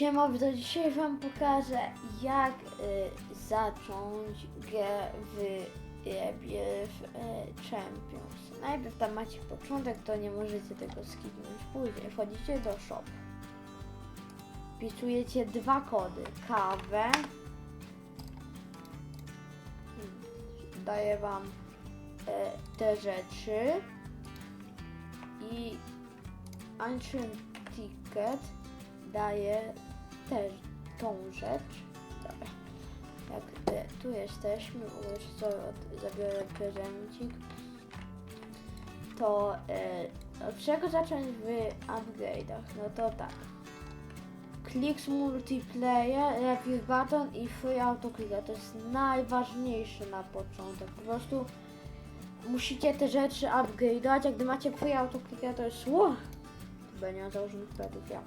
Siema, to dzisiaj wam pokażę jak y, zacząć grę w e, w e, Champions. Najpierw tam macie początek, to nie możecie tego skipnąć. Później wchodzicie do shop. Wpisujecie dwa kody. Kawę. Hmm, Daję wam e, te rzeczy. I Ancient Ticket daje też tą rzecz. Dobra. Jak e, tu jesteśmy, już sobie zabiorę prezencik. To e, od czego zacząć w upgrade'ach? No to tak. Clicks multiplayer, revive button i free autoclicka. To jest najważniejsze na początek. Po prostu musicie te rzeczy upgrade'ować. Jak gdy macie free autoclicka, to jest wow. Ma założonych petów, ja.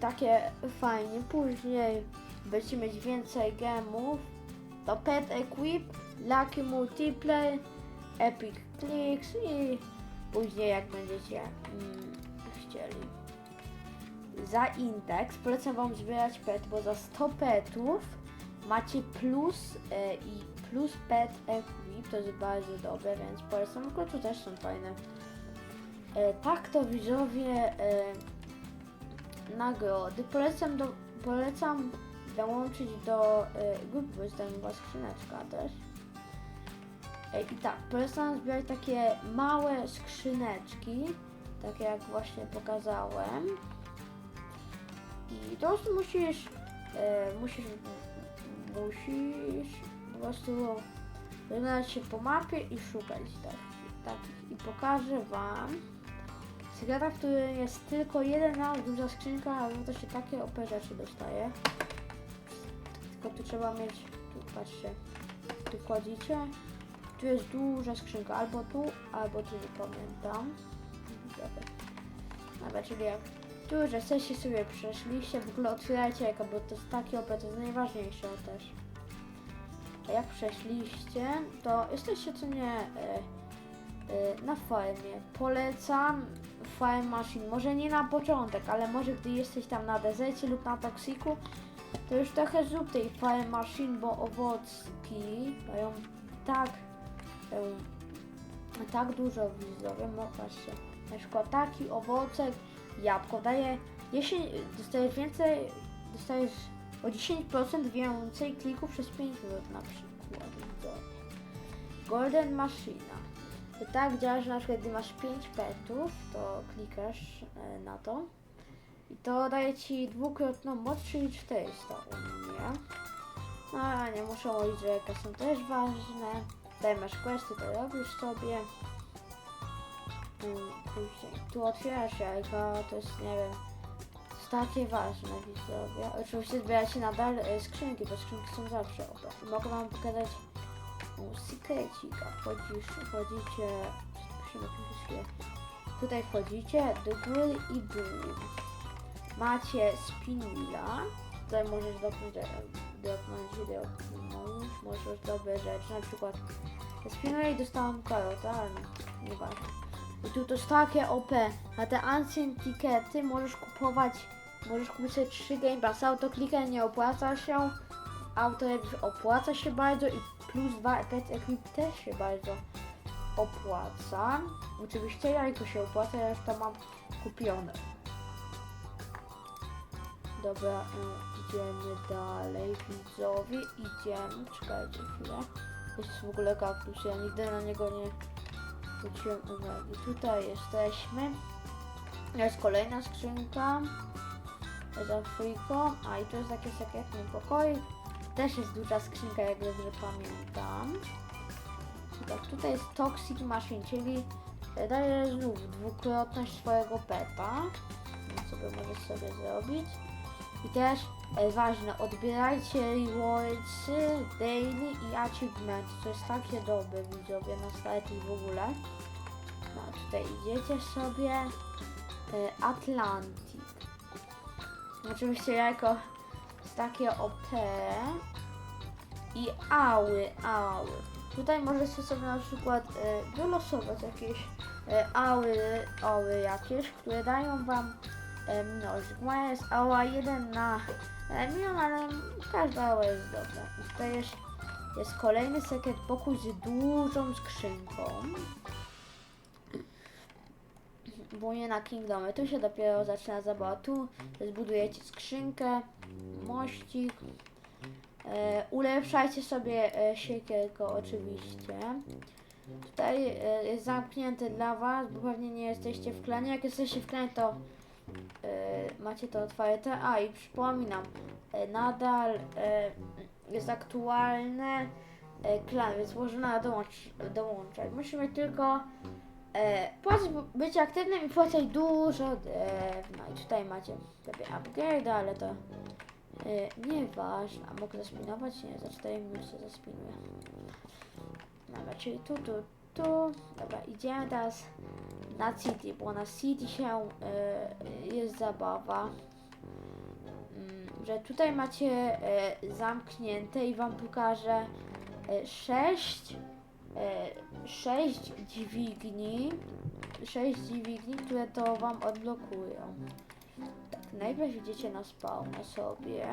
Takie fajnie. Później będziecie mieć więcej gemów. To Pet Equip, Lucky Multiplayer, Epic Clicks i później jak będziecie mm, chcieli. Za Index polecam Wam zbierać pet, bo za 100 petów macie plus e, i plus pet equip, to jest bardzo dobre, więc polecam, tylko tu też są fajne. E, tak to widzowie e, nagrody. Polecam, do, polecam dołączyć do e, grupy, jest tam była skrzyneczka też. E, I tak, polecam zbierać takie małe skrzyneczki, takie jak właśnie pokazałem. I to musisz, e, musisz, musisz po prostu rozglądać się po mapie i szukać takich. takich. I pokażę Wam sekretach, w którym jest tylko jeden duża skrzynka, ale to się takie OP rzeczy dostaje. Tylko tu trzeba mieć, tu patrzcie, tu wchodzicie, tu jest duża skrzynka, albo tu, albo tu, nie pamiętam. Dobra. Czyli jak tu już jesteście sobie przeszliście, w ogóle otwierajcie jaka, bo to jest takie OP, to jest najważniejsze też. A jak przeszliście, to jesteście co nie e, na farmie. Polecam Fire Machine, może nie na początek, ale może gdy jesteś tam na dezercie lub na toksiku, to już trochę zrób tej Fire Machine, bo owocki dają tak, em, tak dużo widzowie, no patrzcie, na przykład taki owocek, jabłko daje 10, dostajesz więcej, dostajesz o 10% więcej klików przez 5 minut na przykład. Golden Machina. To tak działa, że na przykład gdy masz 5 petów, to klikasz e, na to i to daje ci dwukrotną moc, czyli 400 u mnie. No a nie muszę mówić, że jaka są też ważne. Tutaj masz questy, to robisz sobie. Mm, Później tu otwierasz jajka, to jest nie wiem, takie ważne widzowie. Oczywiście zbieracie nadal e, skrzynki, bo skrzynki są zawsze obok. Mogę wam pokazać u sekrecika. Wchodzisz, wchodzicie. Tutaj wchodzicie do góry i dół. Macie spinilla. Tutaj możesz dopnąć, e, dopnąć, dopnąć, możesz dobre rzeczy, na przykład spinilla i dostałam karota, ale nieważne. I tu to jest takie OP. Na te ancient tikety możesz kupować, możesz kupić sobie 3 Game Pass. Autokliker nie opłaca się, auto opłaca się bardzo i plus 2 Pet Equip też się bardzo opłaca. Oczywiście jajko się opłaca, ja już to mam kupione. Dobra, y, idziemy dalej, widzowie, idziemy, czekajcie chwilę. To jest w ogóle kaktus, ja nigdy na niego nie zwróciłem uwagi. Tutaj jesteśmy. Jest kolejna skrzynka za friką, a i tu jest taki sekretny pokój. Też jest duża skrzynka, jak dobrze pamiętam. Tak, tutaj jest Toxic Machine, czyli daje znów dwukrotność swojego peta. Więc sobie możesz sobie zrobić. I też e, ważne, odbierajcie rewardsy, daily i achievement. To jest takie dobre widzowie na start i w ogóle. No tutaj idziecie sobie e, Atlantic. Oczywiście jako takie OP i ały, ały. Tutaj możecie sobie na przykład e, wylosować jakieś e, ały, ały jakieś, które dają wam e, mnożyk. Moja jest ała 1 na milion, ale każda ała jest dobra. I tutaj jest, jest kolejny sekret pokój z dużą skrzynką. Bo nie na Kingdomy. Tu się dopiero zaczyna zabawa. Tu zbudujecie skrzynkę, mościk. E, ulepszajcie sobie e, siekierkę oczywiście. Tutaj e, jest zamknięte dla was, bo pewnie nie jesteście w klanie. Jak jesteście w klanie, to e, macie to otwarte. A i przypominam, e, nadal e, jest aktualny e, klan, więc można dołącz, dołączać. Musimy tylko e, być aktywnym i płacić dużo drewna. I tutaj macie sobie upgrade, ale to e, nieważne. A mogę zaspinować? Nie, za 4 minuty zaspinuję. Dobra, czyli tu, tu, tu. Dobra, idziemy teraz na City, bo na City się y, jest zabawa. Mm, że tutaj macie y, zamknięte i wam pokażę y, sześć, y, sześć dźwigni, sześć dźwigni, które to wam odblokują. Tak, najpierw idziecie na spawnę sobie.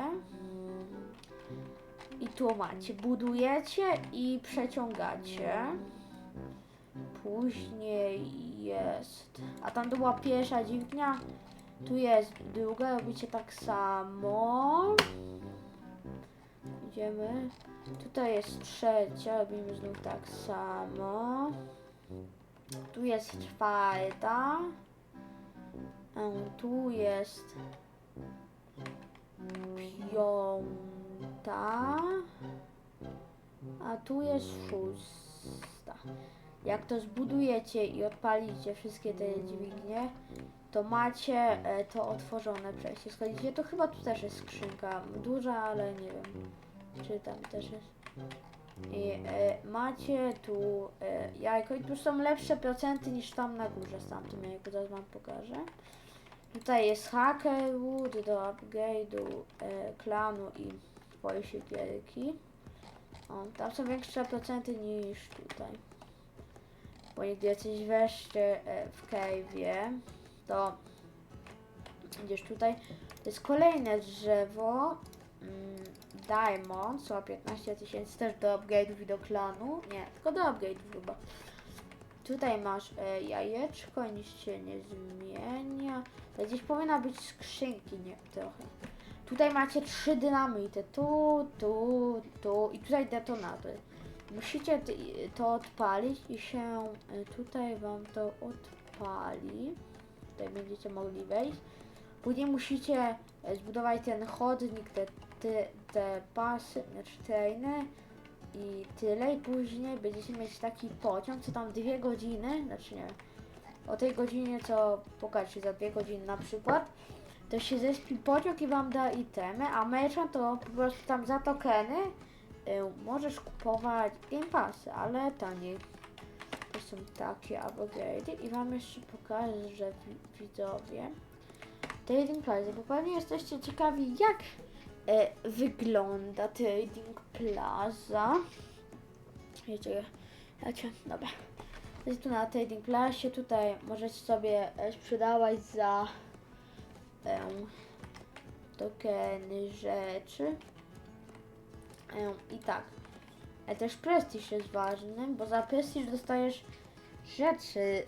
I tu macie, budujecie i przeciągacie. Później jest. A tam to była pierwsza dźwignia. Tu jest druga, robicie tak samo. Idziemy. Tutaj jest trzecia, robimy znów tak samo. Tu jest czwarta. Tu jest piąta. A tu jest szósta. Jak to zbudujecie i odpalicie wszystkie te dźwignie, to macie e, to otworzone przejście. Schodzicie, to chyba tu też jest skrzynka. Duża, ale nie wiem, czy tam też jest. I e, macie tu e, jajko i tu są lepsze procenty niż tam na górze z tamtym jajku, zaraz wam pokażę. Tutaj jest Hackerwood do upgrade'u e, klanu i twojej siekierki. O, tam są większe procenty niż tutaj. Bo jak jesteś wreszcie e, w cave'ie, to idziesz tutaj. To jest kolejne drzewo. Diamond, co 15 tysięcy też do upgrade'ów i do klanu. Nie, tylko do upgrade'ów chyba. Tutaj masz e, jajeczko, nic się nie zmienia. To gdzieś powinna być skrzynki, nie, trochę. Tutaj macie trzy dynamity, tu, tu, tu i tutaj detonator. Musicie to odpalić i się e, tutaj wam to odpali. Tutaj będziecie mogli wejść. Później musicie e, zbudować ten chodnik, te, te, te pasy, znaczy i tyle. I później będziecie mieć taki pociąg, co tam dwie godziny, znaczy nie o tej godzinie, co pokażę za dwie godziny na przykład, to się zespi pociąg i wam da itemy, a merchant to po prostu tam za tokeny y, możesz kupować Game Passy, ale taniej. To są takie upgrade'y i wam jeszcze pokażę, że wi- widzowie Trading Plaza, bo pewnie jesteście ciekawi jak e, wygląda Trading Plaza. Wiecie, wiecie, dobra. Jest tu na Trading Plazie, tutaj możecie sobie e, sprzedawać za em, tokeny rzeczy. Em, I tak. Ale też prestiż jest ważny, bo za prestiż dostajesz rzeczy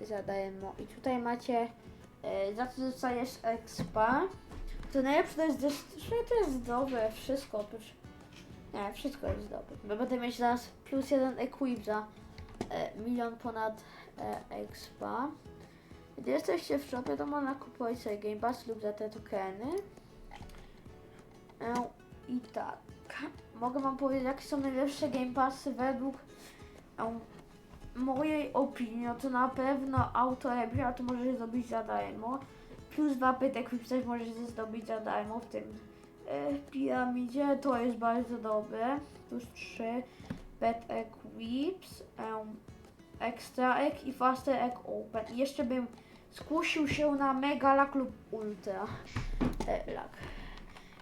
y, za darmo. I tutaj macie, y, za co dostajesz expa. To najlepsze to jest, że to jest dobre, wszystko oprócz... Nie, wszystko jest dobre. Bo będę mieć zaraz plus jeden equip za e, milion ponad e, expa. Gdy jesteście w shopie, to można kupować sobie Game Pass lub za te tokeny. E, I tak. Mogę wam powiedzieć, jakie są najlepsze Game Passy według e, mojej opinii. No to na pewno auto to możesz zdobyć za darmo. Plus dwa pytek też możesz zdobyć za darmo w tym e, piramidzie. To jest bardzo dobre. Plus trzy. Pet Equips. Um, Extra Egg i Faster Egg Open. Jeszcze bym skusił się na Mega Luck lub Ultra e, Luck.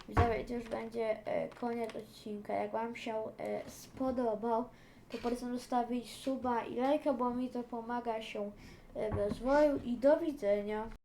Widzowie, to już będzie e, koniec odcinka. Jak Wam się e, spodobał, to polecam zostawić suba i lajka, bo mi to pomaga się e, w rozwoju. I do widzenia.